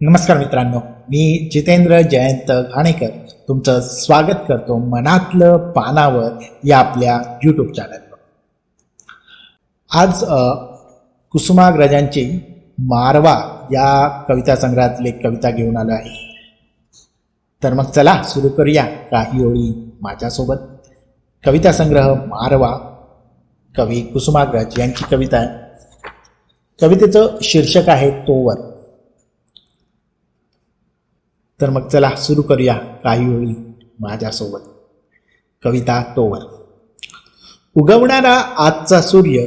नमस्कार मित्रांनो मी जितेंद्र जयंत घाणेकर तुमचं स्वागत करतो मनातलं पानावर या आपल्या यूट्यूब चॅनलवर आज कुसुमाग्रजांची मारवा या कविता संग्रहातली एक कविता घेऊन आलो आहे. तर मग चला सुरू करूया काही ओळी माझ्यासोबत. कविता संग्रह मारवा कवी कुसुमाग्रज यांची कविता आहे. कवितेचं शीर्षक आहे तोवर. तर मग चला सुरू करूया काही होईल माझ्यासोबत. कविता तोवर. उगवणारा आजचा सूर्य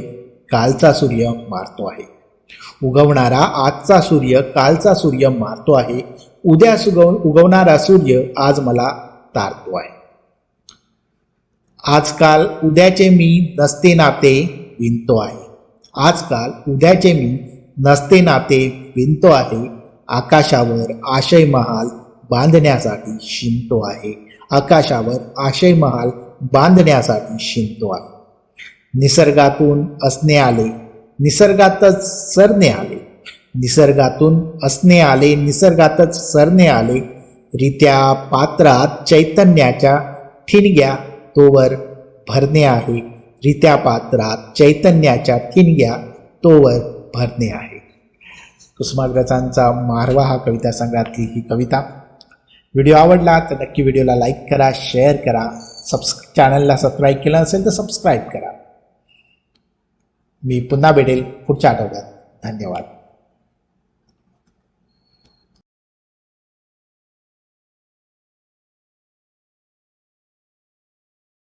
कालचा सूर्य मारतो आहे. उगवणारा आजचा सूर्य कालचा सूर्य मारतो आहे. उद्या सुगव उगवणारा सूर्य आज मला तारतो आहे. आजकाल उद्याचे मी नसते नाते विणतो आहे. आजकाल उद्याचे मी नसते नाते विणतो आहे. आकाशावर आशय महाल बांधण्यासाठी शिंतो आहे. आकाशावर आशय महाल बांधण्यासाठी शिंतो आहे. निसर्गातून असणे आले निसर्गातच सरणे आले. निसर्गातून असणे आले निसर्गातच सरणे आले. रित्या पात्रात चैतन्याच्या ठिणग्या तोवर भरणे आहे. रित्या पात्रात चैतन्याच्या ठिणग्या तोवर भरणे आहे. कुसुमाग्रजांचा मारवा हा कविता संग्रहातली ही कविता. व्हिडिओ आवडला तर नक्की व्हिडिओला लाईक करा शेअर करा सबस् चॅनलला सबस्क्राईब केलं असेल तर सबस्क्राईब करा. मी पुन्हा भेटेल पुढच्या आठवड्यात. धन्यवाद.